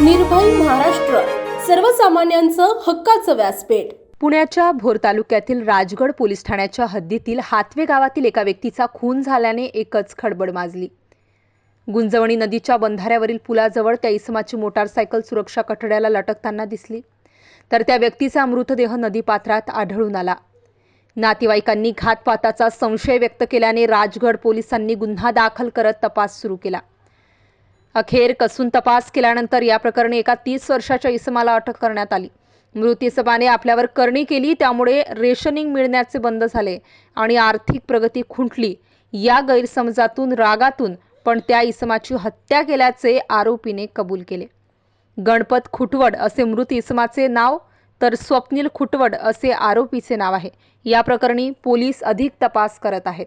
निर्भय महाराष्ट्र. सर्वसामान्यांचं हक्काचं व्यासपीठ. पुण्याच्या भोर तालुक्यातील राजगड पोलीस ठाण्याच्या हद्दीतील हातवे गावातील एका व्यक्तीचा खून झाल्याने एकच खडबड माजली. गुंजवणी नदीच्या बंधाऱ्यावरील पुलाजवळ त्या इसमाची मोटारसायकल सुरक्षा कठड्याला लटकताना दिसली. तर त्या व्यक्तीचा मृतदेह नदीपात्रात आढळून आला. नातेवाईकांनी घातपाताचा संशय व्यक्त केल्याने राजगड पोलिसांनी गुन्हा दाखल करत तपास सुरू केला. अखेर कसून तपास केल्यानंतर या प्रकरणी एका तीस वर्षाच्या इसमाला अटक करण्यात आली. मृत इसमाने आपल्यावर करणी केली त्यामुळे रेशनिंग मिळण्याचे बंद झाले आणि आर्थिक प्रगती खुंटली. या गैरसमजातून रागातून पण त्या इसमाची हत्या केल्याचे आरोपीने कबूल केले. गणपत खुटवड असे मृत इसमाचे नाव तर स्वप्नील खुटवड असे आरोपीचे नाव आहे. या प्रकरणी पोलीस अधिक तपास करत आहेत.